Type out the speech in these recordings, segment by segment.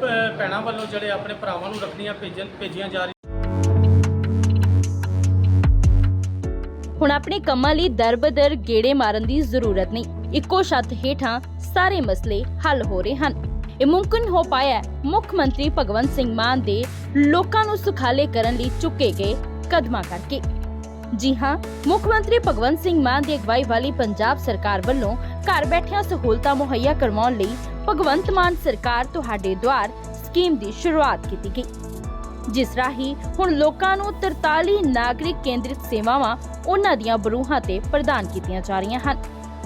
ਭੈਣਾਂ ਵੱਲੋਂ ਜਿਹੜੇ ਆਪਣੇ ਭਰਾਵਾਂ ਨੂੰ ਰੱਖੜੀਆਂ ਭੇਜਣ ਭੇਜੀਆਂ ਜਾ ਰਹੀਆਂ ਹੁਣ ਆਪਣੇ ਕੰਮਾਂ ਲਈ ਦਰਬਦਰ ਗੇੜੇ ਮਾਰਨ ਦੀ ਜ਼ਰੂਰਤ ਨਹੀਂ। ਇੱਕੋ ਛੱਤ ਹੇਠਾਂ ਸਾਰੇ ਮਸਲੇ ਹੱਲ ਹੋ ਰਹੇ ਹਨ। ਇਹ ਮੁਮਕਿਨ ਹੋ ਪਾਇਆ ਮੁੱਖ ਮੰਤਰੀ ਭਗਵੰਤ ਸਿੰਘ ਮਾਨ ਦੇ ਲੋਕਾਂ ਨੂੰ ਸੁਖਾਲੇ ਕਰਨ ਲਈ ਚੁੱਕੇ ਗਏ ਕਦਮਾਂ ਕਰਕੇ। ਜੀ ਹਾਂ, ਮੁੱਖ ਮੰਤਰੀ ਭਗਵੰਤ ਸਿੰਘ ਮਾਨ ਦੀ ਅਗਵਾਈ ਵਾਲੀ ਪੰਜਾਬ ਸਰਕਾਰ ਵੱਲੋਂ ਘਰ ਬੈਠਿਆਂ ਸਹੂਲਤਾਂ ਮੁਹੱਈਆ ਕਰਵਾਉਣ ਲਈ ਭਗਵੰਤ ਮਾਨ ਸਰਕਾਰ ਤੁਹਾਡੇ ਦੁਆਰ ਸਕੀਮ ਦੀ ਸ਼ੁਰੂਆਤ ਕੀਤੀ ਗਈ। ਜਿਸ ਰਾਹੀਂ ਹੁਣ ਲੋਕਾਂ ਨੂੰ 43 ਨਾਗਰਿਕ ਕੇਂਦਰਿਤ ਸੇਵਾਵਾਂ ਉਹਨਾਂ ਦੀਆਂ ਬਰੂਹਾਂ ਤੇ ਪ੍ਰਦਾਨ ਕੀਤੀਆਂ ਜਾ ਰਹੀਆਂ ਹਨ।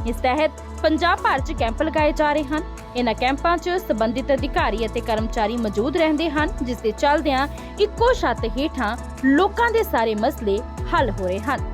ਇਸ ਤਹਿਤ ਪੰਜਾਬ ਭਰ 'ਚ ਕੈਂਪ ਲਗਾਏ ਜਾ ਰਹੇ ਹਨ। ਇਹਨਾਂ ਕੈਂਪਾਂ 'ਚ ਸੰਬੰਧਿਤ ਅਧਿਕਾਰੀ ਅਤੇ ਕਰਮਚਾਰੀ ਮੌਜੂਦ ਰਹਿੰਦੇ ਹਨ, ਜਿਸ ਦੇ ਚੱਲਦਿਆਂ ਇੱਕੋ ਛੱਤ ਹੇਠਾਂ ਲੋਕਾਂ ਦੇ ਸਾਰੇ ਮਸਲੇ ਹੱਲ ਹੋ ਰਹੇ ਹਨ।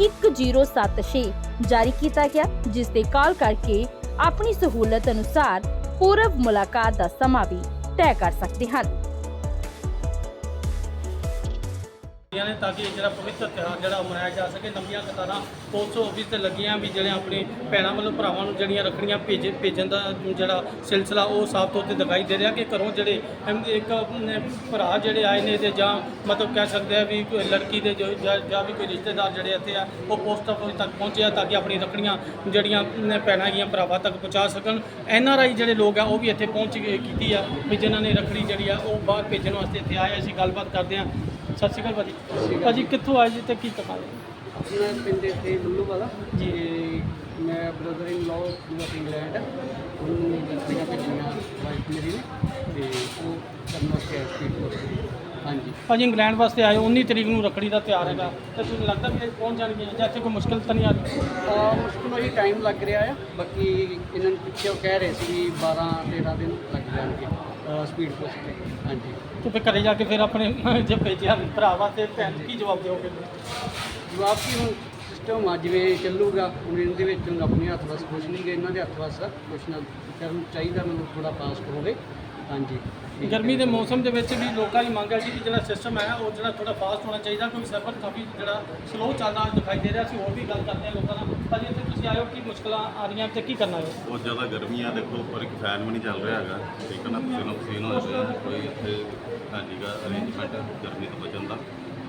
1076 ਜਾਰੀ ਕੀਤਾ ਗਿਆ ਜਿਸ ਤੇ ਕਾਲ ਕਰਕੇ ਆਪਣੀ ਸਹੂਲਤ ਅਨੁਸਾਰ ਪੂਰਵ ਮੁਲਾਕਾਤ ਦਾ ਸਮਾਂ ਵੀ ਤੈਅ ਕਰ ਸਕਦੇ ਹਨ। ਨੇ ਤਾਂ ਕਿ ਇਹ ਜਿਹੜਾ ਪਵਿੱਤਰ ਤਿਉਹਾਰ ਜਿਹੜਾ ਮਨਾਇਆ ਜਾ ਸਕੇ ਲੰਬੀਆਂ ਕਤਾਰਾਂ ਪੋਸਟ ਆਫਿਸ ਤੇ ਲੱਗੀਆਂ ਵੀ ਜਿਹੜੇ ਆਪਣੇ ਭੈਣਾਂ ਵੱਲੋਂ ਭਰਾਵਾਂ ਨੂੰ ਜਿਹੜੀਆਂ ਰੱਖੜੀਆਂ ਭੇਜ ਭੇਜਣ ਦਾ ਜਿਹੜਾ ਸਿਲਸਿਲਾ ਉਹ ਸਾਫ਼ ਤੌਰ ਤੇ ਦਿਖਾਈ ਦੇ ਰਿਹਾ ਕਿ ਘਰੋਂ ਜਿਹੜੇ ਇੱਕ ਭਰਾ ਜਿਹੜੇ ਆਏ ਨੇ ਤੇ ਜਾਂ ਮਤਲਬ ਕਹਿ ਸਕਦੇ ਆ ਵੀ ਕੋਈ ਲੜਕੀ ਦੇ ਜੋ- ਵੀ ਕੋਈ ਰਿਸ਼ਤੇਦਾਰ ਜਿਹੜੇ ਇੱਥੇ ਆ ਉਹ ਪੋਸਟ ਆਫਿਸ ਤੱਕ ਪਹੁੰਚੇ ਆ ਤਾਂ ਕਿ ਆਪਣੀ ਰੱਖੜੀਆਂ ਜਿਹੜੀਆਂ ਭੈਣਾਂ ਹੈਗੀਆਂ ਭਰਾਵਾਂ ਤੱਕ ਪਹੁੰਚਾ ਸਕਣ। ਐਨ ਆਰ ਆਈ ਜਿਹੜੇ ਲੋਕ ਆ ਉਹ ਵੀ ਇੱਥੇ ਪਹੁੰਚ ਕੇ ਕੀਤੀ ਆ ਵੀ ਜਿਨ੍ਹਾਂ ਨੇ ਰੱਖੜੀ ਜਿਹੜੀ ਆ ਉਹ ਬਾਹਰ ਭੇਜਣ ਵਾਸਤੇ ਇੱਥੇ ਆਏ। ਅਸੀਂ ਗੱਲਬਾਤ ਕਰਦੇ ਆ। ਸਤਿ ਸ਼੍ਰੀ ਅਕਾਲ ਭਾਜੀ। ਭਾਜੀ ਕਿੱਥੋਂ ਆਏ ਜੀ ਤੇ ਕੀ ਹੈ ਆਪਣਾ ਪਿੰਡ ਇੱਥੇ ਲੁੱਲੂ ਵਾਲਾ। ਜੀ। ਮੈਂ ਬ੍ਰਦਰ ਇਨ ਲਾਅ ਨੂੰ ਇੰਗਲੈਂਡ ਉਹਨੂੰ ਗੱਡੀਆਂ ਭੇਜੀਆਂ ਵਾਈਫ ਮੇਰੀ ਨੇ ਤੇ ਉਹ ਕਰਨ ਆਇਆ ਸਪੀਡ ਪੋਸਟ ਹਾਂਜੀ। ਭਾਜੀ ਇੰਗਲੈਂਡ ਵਾਸਤੇ ਆਏ 19 ਤਰੀਕ ਨੂੰ ਰੱਖੜੀ ਦਾ ਤਿਉਹਾਰ ਹੈਗਾ। ਤੇ ਤੁਹਾਨੂੰ ਲੱਗਦਾ ਵੀ ਇਹ ਪਹੁੰਚ ਜਾਣਗੀਆਂ ਜਾਂ ਇੱਥੇ ਕੋਈ ਮੁਸ਼ਕਲ ਤਾਂ ਨਹੀਂ ਆ ਰਹੀ? ਆ ਮੁਸ਼ਕਿਲ ਹੋਈ ਟਾਈਮ ਲੱਗ ਰਿਹਾ ਆ। ਬਾਕੀ ਇਹਨਾਂ ਨੂੰ ਪਿੱਛੇ ਉਹ ਕਹਿ ਰਹੇ ਸੀ ਵੀ 12 13 ਦਿਨ ਲੱਗ ਜਾਣਗੇ ਸਪੀਡ ਪੋਸਟ ਤੇ। ਹਾਂਜੀ। ਤੇ ਫਿਰ ਘਰੇ ਜਾ ਕੇ ਫਿਰ ਆਪਣੇ ਜੇ ਭੇਜਿਆ ਭਰਾ ਵਾਸਤੇ ਭੈਣ ਕੀ ਜਵਾਬ ਦਿਓਗੇ? ਜਵਾਬ ਕੀ ਹੁਣ ਸਿਸਟਮ ਆ ਜਿਵੇਂ ਚੱਲੂਗਾ। ਹੁਣ ਇਹਦੇ ਵਿੱਚ ਹੁਣ ਆਪਣੇ ਹੱਥ ਵਸ ਕੁਛ ਨਹੀਂ ਗਾ ਇਹਨਾਂ ਦੇ ਹੱਥ ਵਸ ਕੁਛ ਨਾ ਕਰਨ ਚਾਹੀਦਾ ਮੈਨੂੰ ਥੋੜਾ ਫਾਸਟ ਹੋਵੇ। ਹਾਂਜੀ। ਗਰਮੀ ਦੇ ਮੌਸਮ ਦੇ ਵਿੱਚ ਵੀ ਲੋਕਾਂ ਦੀ ਮੰਗ ਹੈ ਜੀ ਕਿ ਜਿਹੜਾ ਸਿਸਟਮ ਹੈ ਉਹ ਜਿਹੜਾ ਥੋੜਾ ਫਾਸਟ ਹੋਣਾ ਚਾਹੀਦਾ। ਕਿਉਂਕਿ ਸਫ਼ਰ ਕਾਫੀ ਜਿਹੜਾ ਸਲੋ ਚੱਲਦਾ ਦਿਖਾਈ ਦੇ ਰਿਹਾ ਸੀ ਹੋਰ ਵੀ ਗੱਲ ਕਰਦੇ ਹਾਂ ਲੋਕਾਂ ਨਾਲ। ਭਾਜੀ ਇੱਥੇ ਤੁਸੀਂ ਹੋ ਕੀ ਮੁਸ਼ਕਲਾਂ ਆ ਰਹੀਆਂ ਤੇ ਕੀ ਕਰਨਾ ਹੈ? ਬਹੁਤ ਜ਼ਿਆਦਾ ਗਰਮੀ ਆ ਦੇਖੋ ਪਰ ਇੱਕ ਫੈਨ ਵੀ ਨਹੀਂ ਚੱਲ ਰਿਹਾ ਹੈਗਾ। ਠੀਕ ਹੈ ਨਾ ਪਸੀਨੋ ਪਸੀਨ ਹੋ ਰਿਹਾ ਕੋਈ ਇੱਥੇ ਹੈਨੀਗਾ ਅਰੇਂਜਮੈਂਟ ਗਰਮੀ ਤੋਂ ਬਚਣ ਦਾ।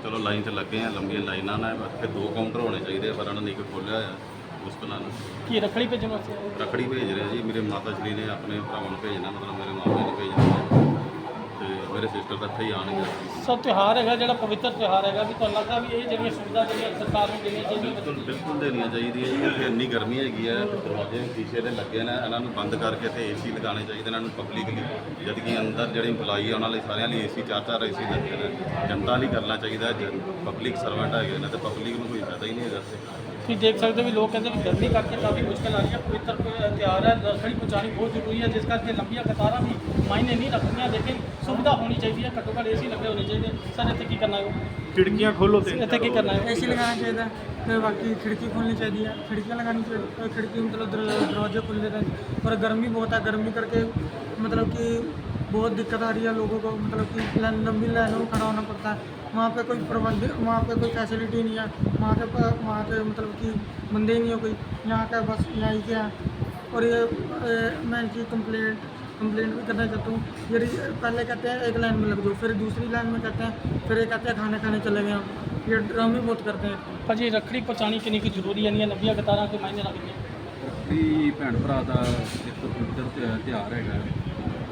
ਚਲੋ ਲਾਈਨ 'ਚ ਲੱਗੇ ਆ ਲੰਬੀਆਂ ਲਾਈਨਾਂ ਨੇ ਇੱਥੇ ਦੋ ਕਾਊਂਟਰ ਹੋਣੇ ਚਾਹੀਦੇ ਆ, ਪਰ ਉਹਨਾਂ ਨੇ ਇੱਕ ਖੋਲ੍ਹਿਆ ਆ ਮੁਸ਼ਕਲਾਂ ਨਾਲ। ਕੀ ਰੱਖੜੀ ਭੇਜਣ ਵਾਸਤੇ? ਰੱਖੜੀ ਭੇਜ ਰਿਹਾ ਜੀ ਮੇਰੇ ਮਾਤਾ ਸ਼੍ਰੀ ਨੇ ਆਪਣੇ ਭਰਾਵਾਂ ਨੂੰ ਭੇਜਣਾ ਮਤਲਬ ਮੇਰੇ ਮਾਮੇ ਨੂੰ ਭੇਜਣਾ। ਤੇ ਮੇਰੇ ਸਿਸਟਰ ਤਾਂ ਇੱਥੇ ਹੀ ਆਉਣਗੇ। ਸਭ ਤਿਉਹਾਰ ਹੈਗਾ ਜਿਹੜਾ ਪਵਿੱਤਰ ਤਿਉਹਾਰ ਹੈਗਾ ਵੀ ਤੁਹਾਨੂੰ ਲੱਗਦਾ ਵੀ ਇਹ ਜਿਹੜੀਆਂ ਸੁਵਿਧਾ ਜਿਹੜੀਆਂ ਸਰਕਾਰ ਨੂੰ ਦੇਣੀਆਂ ਚਾਹੀਦੀਆਂ ਬਿਲਕੁਲ ਬਿਲਕੁਲ ਦੇਣੀਆਂ ਚਾਹੀਦੀਆਂ ਜੀ ਇੱਥੇ ਇੰਨੀ ਗਰਮੀ ਹੈਗੀ ਹੈ ਦਰਵਾਜ਼ੇ ਸ਼ੀਸ਼ੇ ਦੇ ਲੱਗੇ ਨੇ ਇਹਨਾਂ ਨੂੰ ਬੰਦ ਕਰਕੇ ਤੇ ਏਸੀ ਲਗਾਉਣੇ ਚਾਹੀਦੇ ਇਹਨਾਂ ਨੂੰ ਪਬਲਿਕ ਲਈ ਜਦ ਕਿ ਅੰਦਰ ਜਿਹੜੇ EMPLOYE ਆ ਉਹਨਾਂ ਲਈ ਸਾਰਿਆਂ ਲਈ ਏਸੀ ਚਾਰ ਚਾਰ ਏਸੀ ਲੱਗੇ ਨੇ। ਜਨਤਾ ਲਈ ਕਰਨਾ ਚਾਹੀਦਾ ਪਬਲਿਕ ਸਰਵੈਂਟ ਹੈਗੇ ਨੇ ਤੇ ਪਬਲਿਕ ਨੂੰ ਕੋਈ ਫਾਇਦਾ ਹੀ ਨਹੀਂ ਹੈਗਾ ਇੱਥੇ। ਤੁਸੀਂ ਦੇਖ ਸਕਦੇ ਹੋ ਵੀ ਲੋਕ ਕਹਿੰਦੇ ਵੀ ਗਰਮੀ ਕਰਕੇ ਕਾਫੀ ਮੁਸ਼ਕਲ ਆ ਰਹੀ ਹੈ ਪਵਿੱਤਰ ਤਿਆਰ ਹੈ ਦਰਸ਼ਨੀ ਪਹੁੰਚਾਣੀ ਬਹੁਤ ਜ਼ਰੂਰੀ ਹੈ ਜਿਸ ਕਰਕੇ ਲੰਬੀਆਂ ਕਤਾਰਾਂ ਵੀ ਮਾਇਨੇ ਨਹੀਂ ਰੱਖਦੀਆਂ ਲੇਕਿਨ ਸੁਵਿਧਾ ਹੋਣੀ ਚਾਹੀਦੀ ਹੈ ਘੱਟੋ ਘੱਟ ਏਸੀ ਲੱਗੇ ਹੋਣੇ ਚਾਹੀਦੇ। ਸਰ ਇੱਥੇ ਕੀ ਕਰਨਾ ਹੈ ਖਿੜਕੀਆਂ ਖੋਲੋ ਤੇ। ਇੱਥੇ ਕੀ ਕਰਨਾ ਹੈ ਏਸੀ ਲਗਾਉਣਾ ਚਾਹੀਦਾ ਤੇ ਬਾਕੀ ਖਿੜਕੀ ਖੋਲਣੀ ਚਾਹੀਦੀ ਹੈ। ਖਿੜਕੀਆਂ ਲਗਾਉਣੀ ਚਾਹੀਦੀ ਖਿੜਕੀ ਮਤਲਬ ਦਰਵਾਜ਼ੇ ਖੁੱਲ੍ਹੇ ਰਹਿਣ ਪਰ ਗਰਮੀ ਬਹੁਤ ਹੈ ਗਰਮੀ ਕਰਕੇ ਮਤਲਬ ਕਿ बहुत दिक्कत आ रही है लोगों को मतलब कि लाइन लंबी लाइनों में खड़ा होना पड़ता है वहाँ पे कोई प्रबंध वहाँ पे कोई फैसिलिटी नहीं है वहाँ के प- वहाँ के मतलब कि बंदे ही नहीं हो कोई यहाँ का बस यहाँ ही क्या है और ये ए, मैं इनकी कंप्लेंट कंप्लेंट भी करना चाहता हूँ ये रि- पहले कहते हैं एक लाइन में लग जाओ फिर दूसरी लाइन में कहते हैं फिर ये कहते हैं खाने खाने चले गए हम ये ड्रामे बहुत करते हैं ਭਾਜੀ ਰੱਖੜੀ ਪਹੁੰਚਾਉਣੀ ਕਿੰਨੀ ਕੁ ਜ਼ਰੂਰੀ ਹੈ ਨਹੀਂ ਲੰਬੀਆਂ ਕਤਾਰਾਂ ਕੋਈ ਮਾਇਨੇ ਰੱਖਦੀਆਂ ਰੱਖੜੀ ਭੈਣ ਭਰਾ ਦਾ ਇੱਕ ਪਵਿੱਤਰ ਤਿਉ- ਤਿਉਹਾਰ ਹੈਗਾ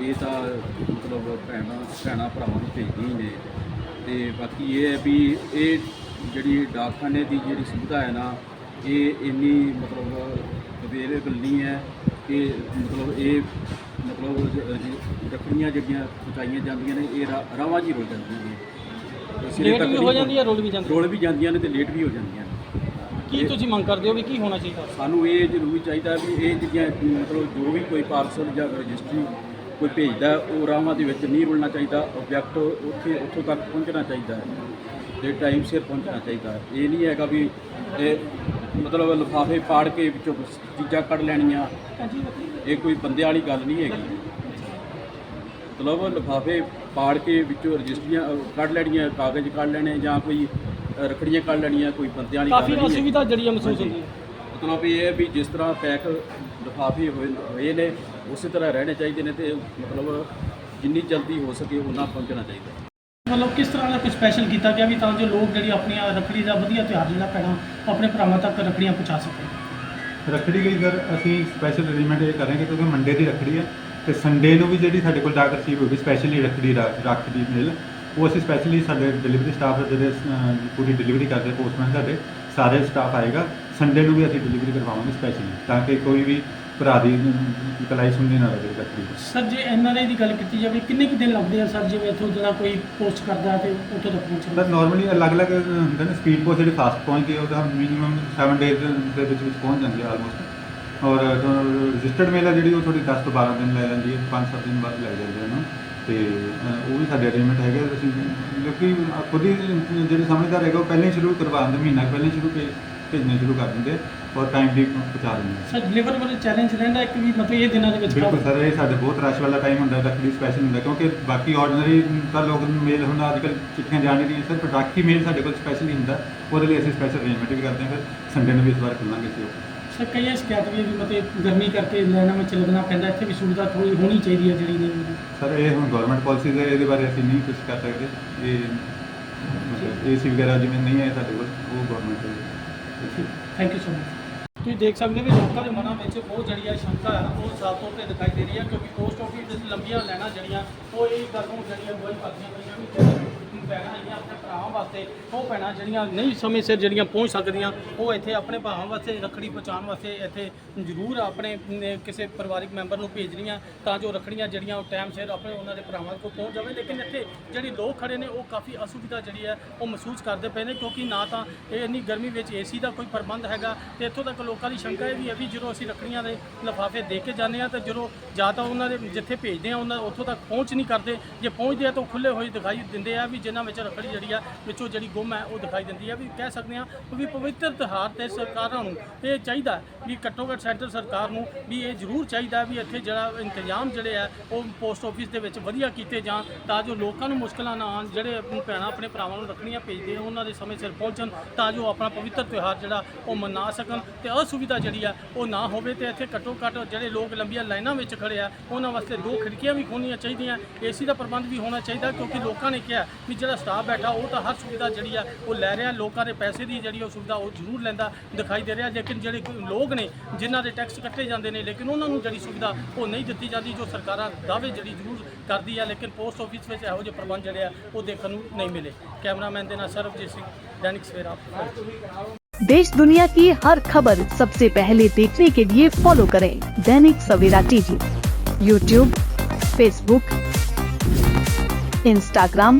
ਇਹ ਤਾਂ ਮਤਲਬ ਭੈਣਾਂ ਭੈਣਾਂ ਭਰਾਵਾਂ ਨੂੰ ਭੇਜਦੀਆਂ ਹੀ ਨੇ। ਤੇ ਬਾਕੀ ਇਹ ਹੈ ਵੀ ਇਹ ਜਿਹੜੀ ਡਾਕਖਾਨੇ ਦੀ ਜਿਹੜੀ ਸੁਵਿਧਾ ਹੈ ਨਾ ਇਹ ਇੰਨੀ ਮਤਲਬ ਅਵੇਲੇਬਲ ਨਹੀਂ ਹੈ ਕਿ ਮਤਲਬ ਇਹ ਮਤਲਬ ਰੱਖੜੀਆਂ ਜਿਹੜੀਆਂ ਪਹੁੰਚਾਈਆਂ ਜਾਂਦੀਆਂ ਨੇ ਇਹ ਰਾ- ਰਾਵਾਂ ਜੀ ਹੋ ਜਾਂਦੀਆਂ ਨੇ। ਲੇਟ ਵੀ ਹੋ ਜਾਂਦੀ ਹੈ ਰੋਲ ਵੀ ਜਾਂਦੀ ਰੋਲ ਵੀ ਜਾਂਦੀਆਂ ਨੇ ਤੇ ਲੇਟ ਵੀ ਹੋ ਜਾਂਦੀਆਂ ਨੇ। ਕੀ ਤੁਸੀਂ ਮੰਗ ਕਰਦੇ ਹੋ ਵੀ ਕੀ ਹੋਣਾ ਚਾਹੀਦਾ? ਸਾਨੂੰ ਇਹ ਜ਼ਰੂਰੀ ਚਾਹੀਦਾ ਵੀ ਇਹ ਜਿਹੜੀਆਂ ਮਤਲਬ ਜੋ ਵੀ ਕੋਈ ਪਾਰਸਲ ਜਾਂ ਰਜਿਸਟਰੀ ਕੋਈ ਭੇਜਦਾ ਉਹ ਰਾਹਾਂ ਦੇ ਵਿੱਚ ਨਹੀਂ ਰੁਲਣਾ ਚਾਹੀਦਾ ਆਬਜੈਕਟ ਉੱਥੇ ਉੱਥੋਂ ਤੱਕ ਪਹੁੰਚਣਾ ਚਾਹੀਦਾ ਹੈ ਤੇ ਟਾਈਮ ਸਿਰ ਪਹੁੰਚਣਾ ਚਾਹੀਦਾ ਹੈ। ਇਹ ਨਹੀਂ ਹੈਗਾ ਵੀ ਇਹ ਮਤਲਬ ਲਿਫਾਫੇ ਪਾੜ ਕੇ ਵਿੱਚੋਂ ਚੀਜ਼ਾਂ ਕੱਢ ਲੈਣੀਆਂ। ਇਹ ਕੋਈ ਬੰਦੇ ਵਾਲੀ ਗੱਲ ਨਹੀਂ ਹੈਗੀ। ਮਤਲਬ ਲਿਫਾਫੇ ਪਾੜ ਕੇ ਵਿੱਚੋਂ ਰਜਿਸਟਰੀਆਂ ਕੱਢ ਲੈਣੀਆਂ ਕਾਗਜ਼ ਕੱਢ ਲੈਣੇ ਜਾਂ ਕੋਈ ਰੱਖੜੀਆਂ ਕੱਢ ਲੈਣੀਆਂ ਕੋਈ ਬੰਦੇ ਵਾਲੀ ਗੱਲ ਕਾਫੀ ਨਹੀਂ ਹੈਗੀ। ਅਸੁਵਿਧਾ ਜਿਹੜੀ ਮਹਿਸੂਸ ਹੁੰਦੀ ਹੈ ਮਤਲਬ ਇਹ ਹੈ ਵੀ ਜਿਸ ਤਰ੍ਹਾਂ ਪੈਕ ਲਿਫਾਫੇ ਹੋਏ ਹੋਏ ਨੇ ਉਸੇ ਤਰ੍ਹਾਂ ਰਹਿਣੇ ਚਾਹੀਦੇ ਨੇ ਤੇ ਮਤਲਬ ਜਿੰਨੀ ਜਲਦੀ ਹੋ ਸਕੇ ਉਨਾ ਪਹੁੰਚਣਾ ਚਾਹੀਦਾ। ਮਤਲਬ ਕਿਸ ਤਰ੍ਹਾਂ ਦਾ ਕੋਈ ਸਪੈਸ਼ਲ ਕੀਤਾ ਗਿਆ ਵੀ ਤਾਂ ਜੋ ਲੋਕ ਜਿਹੜੀ ਆਪਣੀਆਂ ਰੱਖੜੀ ਦਾ ਵਧੀਆ ਤਿਉਹਾਰ ਜਿਹੜਾ ਪੈਣਾ ਆਪਣੇ ਭਰਾਵਾਂ ਤੱਕ ਰੱਖੜੀਆਂ ਪਹੁੰਚਾ ਸਕਣ? ਰੱਖੜੀ ਲਈ ਸਰ ਅਸੀਂ ਸਪੈਸ਼ਲ ਅਰੇਂਜਮੈਂਟ ਇਹ ਕਰਾਂਗੇ ਕਿਉਂਕਿ ਮੰਡੇ ਦੀ ਰੱਖੜੀ ਹੈ ਤੇ ਸੰਡੇ ਨੂੰ ਵੀ ਜਿਹੜੀ ਸਾਡੇ ਕੋਲ ਡਾਕ ਰਸੀਵ ਹੋਗੀ ਸਪੈਸ਼ਲੀ ਰੱਖੜੀ ਦਾ ਰੱਖੜੀ ਮਿਲ ਉਹ ਅਸੀਂ ਸਪੈਸ਼ਲੀ ਸਾਡੇ ਡਿਲੀਵਰੀ ਸਟਾਫ ਜਿਹੜੇ ਅਹ, ਪੂਰੀ ਡਿਲੀਵਰੀ ਕਰਦੇ ਪੋਸਟਮੈਨ ਸਾਡੇ ਸਾਰੇ ਸਟਾਫ ਆਏਗਾ ਸੰਡੇ ਨੂੰ ਵੀ ਅਸੀਂ ਡਿਲੀਵਰੀ ਕਰਵਾਵਾਂਗੇ ਸਪੈਸ਼ਲੀ ਤਾਂ ਕਿ ਕੋਈ ਵੀ ਭਰਾ ਦੀ ਕਲਾਈ ਸੁਣਨੀ ਨਾ ਰਹੇ ਦੀ। ਸਰ ਜੇ ਐਨਆਰਆਈ ਦੀ ਗੱਲ ਕੀਤੀ ਜਾਵੇ ਕਿੰਨੇ ਕੁ ਦਿਨ ਲੱਗਦੇ ਆ ਸਰ ਜਿਵੇਂ ਇੱਥੋਂ ਜਿਹੜਾ ਕੋਈ ਪੋਸਟ ਕਰਦਾ ਤੇ ਉੱਥੋਂ ਤੱਕ ਪਹੁੰਚਦਾ? ਬਸ ਨਾਰਮਲੀ ਅਲੱਗ-ਅਲੱਗ ਹੁੰਦਾ ਨਾ ਸਪੀਡ ਪੋਸਟ ਜਿਹੜੀ ਫਾਸਟ ਪਹੁੰਚਦੀ ਹੈ ਉਹਦਾ ਮਿਨੀਮਮ 7 ਡੇਜ਼ ਦੇ ਵਿੱਚ ਵਿੱਚ ਪਹੁੰਚ ਜਾਂਦੀ ਹੈ ਆਲਮੋਸਟ ਔਰ ਰਜਿਸਟਰਡ ਮੇਲ ਜਿਹੜੀ ਉਹ ਥੋੜੀ 10 ਤੋਂ 12 ਦਿਨ ਲੈ ਲੈਂਦੀ ਹੈ 5-7 ਦਿਨ ਬਾਅਦ ਲੱਗ ਜਾਂਦੇ ਉਹਨੂੰ। ਤੇ ਉਹ ਵੀ ਸਾਡੇ ਅਰੇਂਜਮੈਂਟ ਹੈਗੇ ਅਸੀਂ ਕਿਉਂਕਿ ਖੁਦ ਹੀ ਜਿਹੜੇ ਸਮਝਦਾਰ ਹੈਗਾ ਉਹ ਪਹਿਲਾਂ ਹੀ ਸ਼ੁਰੂ ਕਰਵਾ ਦਿੰਦੇ ਮਹੀਨਾ ਕੁ ਪਹਿਲਾਂ ਹੀ ਸ਼ੁਰੂ ਭੇ- ਭੇਜਣੇ ਸ਼ੁਰੂ ਕਰ ਦਿੰਦੇ ਔਰ ਟਾਈਮ ਵੀ ਪਹੁੰਚਾ ਦਿੰਦੇ। ਸਰ ਡਿਲੀਵਰ ਵਾਲੇ ਚੈਲੰਜ ਰਹਿੰਦਾ ਇੱਕ ਵੀ ਮਤਲਬ ਇਹ ਦਿਨਾਂ ਦੇ ਵਿੱਚ ਬਿਲਕੁਲ ਸਰ ਇਹ ਸਾਡੇ ਬਹੁਤ ਰਸ਼ ਵਾਲਾ ਟਾਈਮ ਹੁੰਦਾ ਰੱਖੜੀ ਸਪੈਸ਼ਲ ਹੁੰਦਾ ਕਿਉਂਕਿ ਬਾਕੀ ਆਰਡੀਨਰੀ ਤਾਂ ਲੋਕ ਮੇਲ ਹੁਣ ਅੱਜ ਕੱਲ੍ਹ ਚਿੱਠੀਆਂ ਜਾਣ ਰਹੀਆਂ ਸਿਰਫ ਰਾਖੀ ਮੇਲ ਸਾਡੇ ਕੋਲ ਸਪੈਸ਼ਲੀ ਹੁੰਦਾ ਉਹਦੇ ਲਈ ਅਸੀਂ ਸਪੈਸ਼ਲ ਅਰੇਂਜਮੈਂਟ ਵੀ ਕਰਦੇ ਹਾਂ ਫਿਰ ਸੰਡੇ ਨੂੰ ਵੀ ਇਸ ਵਾਰ ਖੁੱਲਾਂਗੇ ਉਹ। ਸਰ ਕਈ ਸ਼ਿਕਾਇਤ ਵੀ ਹੈ ਵੀ ਮਤਲਬ ਗਰਮੀ ਕਰਕੇ ਲਾਈਨਾਂ ਵਿੱਚ ਲੱਗਣਾ ਪੈਂਦਾ ਇੱਥੇ ਵੀ ਸੁਵਿਧਾ ਥੋੜੀ ਹੋਣੀ ਚਾਹੀਦੀ ਹੈ ਜਿਹੜੀ ਨਹੀਂ ਸਰ ਇਹ ਹੁਣ ਗਵਰਨਮੈਂਟ ਪਾਲਿਸੀਜ਼ ਹੈ ਇਹਦੇ ਬਾਰੇ ਅਸੀਂ ਨਹੀਂ ਕੁਝ ਕਰ ਸਕਦੇ ਇਹ ਮਤਲਬ ਏਸੀ ਵਗੈਰਾ ਜਿਵੇਂ ਨਹੀਂ ਹੈ ਸਾਡੇ ਕੋਲ ਉਹ ਗਵਰਨਮੈਂਟ ਹੈ ਥੈਂਕ ਯੂ ਸੋ ਮਚ ਤੁਸੀਂ ਦੇਖ ਸਕਦੇ ਹੋ ਕਿ ਲੋਕਾਂ ਦੇ ਮਨਾਂ ਵਿੱਚ ਉਹ ਜਿਹੜੀ ਹੈ ਸ਼ੰਕਾ ਹੈ, ਉਹ ਸਾਫ਼ ਤੌਰ ਤੇ ਦਿਖਾਈ ਦੇ ਰਹੀ ਹੈ ਕਿਉਂਕਿ ਪੋਸਟ ਆਫਿਸ ਦੇ ਲੰਬੀਆਂ ਲਾਈਨਾਂ ਜਿਹੜੀਆਂ, ਉਹ ਇਹ ਗੱਲ ਨੂੰ ਜਿਹੜੀਆਂ ਗੋਈ ਕਰਦੀਆਂ ਪਈਆਂ ਵੀ ਜਿਹੜੇ ਪੈਣਾ ਆਪਣੇ ਭਰਾਵਾਂ ਵਾਸਤੇ, ਉਹ ਭੈਣਾਂ ਜਿਹੜੀਆਂ ਨਹੀਂ ਸਮੇਂ ਸਿਰ ਜਿਹੜੀਆਂ ਪਹੁੰਚ ਸਕਦੀਆਂ, ਉਹ ਇੱਥੇ ਆਪਣੇ ਭਰਾਵਾਂ ਵਾਸਤੇ ਰੱਖੜੀ ਪਹੁੰਚਾਉਣ ਵਾਸਤੇ ਇੱਥੇ ਜ਼ਰੂਰ ਆਪਣੇ ਕਿਸੇ ਪਰਿਵਾਰਿਕ ਮੈਂਬਰ ਨੂੰ ਭੇਜ ਰਹੀਆਂ ਤਾਂ ਜੋ ਰੱਖੜੀਆਂ ਜਿਹੜੀਆਂ ਉਹ ਟਾਈਮ ਸਿਰ ਆਪਣੇ ਉਹਨਾਂ ਦੇ ਭਰਾਵਾਂ ਕੋਲ ਪਹੁੰਚ ਜਾਵੇ। ਲੇਕਿਨ ਇੱਥੇ ਜਿਹੜੀ ਲੋਕ ਖੜੇ ਨੇ, ਉਹ ਕਾਫੀ ਅਸੁਵਿਧਾ ਜਿਹੜੀ ਹੈ, ਉਹ ਮਹਿਸੂਸ ਕਰਦੇ ਪਏ ਨੇ, ਕਿਉਂਕਿ ਨਾ ਤਾਂ ਇਹ ਇੰਨੀ ਗਰਮੀ ਵਿੱਚ ਏਸੀ ਦਾ ਕੋਈ ਪ੍ਰਬੰਧ ਹੈਗਾ, ਤੇ ਇੱਥੋਂ ਤੱਕ ਲੋਕਾਂ ਦੀ ਸ਼ੰਕਾ ਇਹ ਵੀ ਹੈ ਵੀ ਜਦੋਂ ਅਸੀਂ ਰੱਖੜੀਆਂ ਦੇ ਲਿਫਾਫੇ ਦੇ ਕੇ ਜਾਂਦੇ ਆ ਤਾਂ ਜਦੋਂ ਜਾਂ ਤਾਂ ਉਹਨਾਂ ਦੇ ਜਿੱਥੇ ਭੇਜਦੇ ਆ ਉਹਨਾਂ ਉੱਥੋਂ ਤੱਕ ਪਹੁੰਚ ਨਹੀਂ ਕਰਦੇ। ਜੇ ਪਹੁੰਚਦੇ ਆ ਤਾਂ ਉਹ ਖੁੱਲੇ ਹੋਏ ਦਿਖਾਈ ਦਿੰਦੇ ਆ ਵੀ ਜਿਨ੍ਹਾਂ ਵਿੱਚ ਰੱਖੜੀ ਜਿਹੜੀ ਆ, ਵਿੱਚੋਂ ਜਿਹੜੀ ਗੁੰਮ ਹੈ, ਉਹ ਦਿਖਾਈ ਦਿੰਦੀ ਹੈ ਵੀ ਕਹਿ ਸਕਦੇ ਆ ਵੀ ਪਵਿੱਤਰ ਤਿਉਹਾਰ ਤੇ ਸਰਕਾਰਾਂ ਨੂੰ ਇਹ ਚਾਹੀਦਾ ਵੀ ਘੱਟੋ ਘੱਟ ਸੈਂਟਰ ਸਰਕਾਰ ਨੂੰ ਵੀ ਇਹ ਜ਼ਰੂਰ ਚਾਹੀਦਾ ਵੀ ਇੱਥੇ ਜਿਹੜਾ ਇੰਤਜ਼ਾਮ ਜਿਹੜੇ ਆ, ਉਹ ਪੋਸਟ ਆਫਿਸ ਦੇ ਵਿੱਚ ਵਧੀਆ ਕੀਤੇ ਜਾਣ ਤਾਂ ਜੋ ਲੋਕਾਂ ਨੂੰ ਮੁਸ਼ਕਲਾਂ ਨਾ ਆਉਣ। ਜਿਹੜੇ ਭੈਣਾਂ, ਆਪਣੇ ਭਰਾਵਾਂ ਨੂੰ ਰੱਖੜੀਆਂ ਭੇਜਦੇ ਆ ਉਹਨਾਂ ਦੇ ਸਮੇਂ ਸਿਰ ਪਹੁੰਚਣ ਤਾਂ ਜੋ ਆਪਣਾ ਪਵਿੱਤਰ ਤਿਉਹਾਰ ਜਿਹੜਾ, ਉਹ ਮਨਾ ਸਕਣ ਤੇ ਅਸੁਵਿਧਾ ਜਿਹੜੀ ਆ, ਉਹ ਨਾ ਹੋਵੇ ਤੇ ਇੱਥੇ ਘੱਟੋ ਘੱਟ ਜਿਹੜੇ ਲੋਕ ਲੰਬੀਆਂ ਲਾਈਨਾਂ ਵਿੱਚ ਖੜੇ ਆ, ਉਹਨਾਂ ਵਾਸਤੇ ਦੋ ਖਿੜਕੀਆਂ ਵੀ ਖੋਲ੍ਹਣੀਆਂ ਚਾਹੀਦੀਆਂ। ਏਸੀ ਦਾ ਪ੍ਰਬੰਧ ਵੀ ਹੋਣਾ ਚਾਹੀਦਾ ਕਿਉਂਕਿ ਲੋਕਾਂ ਨੇ ਕਿਹਾ ਵੀ ਜਿਹੜਾ ਸਟਾਫ ਬੈਠਾ ਉਹ ਤਾਂ ਹਰ ਸੁਵਿਧਾ ਜਿਹੜੀ ਆ ਉਹ ਲੈ ਰਿਹਾ ਲੋਕਾਂ ਦੇ ਪੈਸੇ ਦੀ ਜਿਹੜੀ ਉਹ ਸੁਵਿਧਾ ਉਹ ਜ਼ਰੂਰ ਲੈਂਦਾ ਦਿਖਾਈ ਦੇ ਰਿਹਾ ਲੇਕਿਨ ਜਿਹੜੇ ਕੋਈ ਲੋਕ ਨੇ ਜਿਨ੍ਹਾਂ ਦੇ ਟੈਕਸ ਕੱਟੇ ਜਾਂਦੇ ਨੇ ਲੇਕਿਨ ਉਹਨਾਂ ਨੂੰ ਜਿਹੜੀ ਸੁਵਿਧਾ ਉਹ ਨਹੀਂ ਦਿੱਤੀ ਜਾਂਦੀ ਜੋ ਸਰਕਾਰਾਂ ਦਾਅਵੇ ਜਿਹੜੀ ਜ਼ਰੂਰ ਕਰਦੀ ਆ ਲੇਕਿਨ ਪੋਸਟ ਆਫਿਸ ਵਿੱਚ ਇਹੋ ਜਿਹੇ ਪ੍ਰਬੰਧ ਜਿਹੜੇ ਆ ਉਹ ਦੇਖਣ ਨੂੰ ਨਹੀਂ ਮਿਲੇ ਕੈਮਰਾਮੈਨ ਦੇ ਨਾਲ ਸਰਬਜੀਤ ਸਿੰਘ ਦੈਨਿਕ ਸਵੇਰਾ देश दुनिया की हर खबर सबसे पहले देखने के लिए फॉलो करें Dainik Savera TV YouTube Facebook Instagram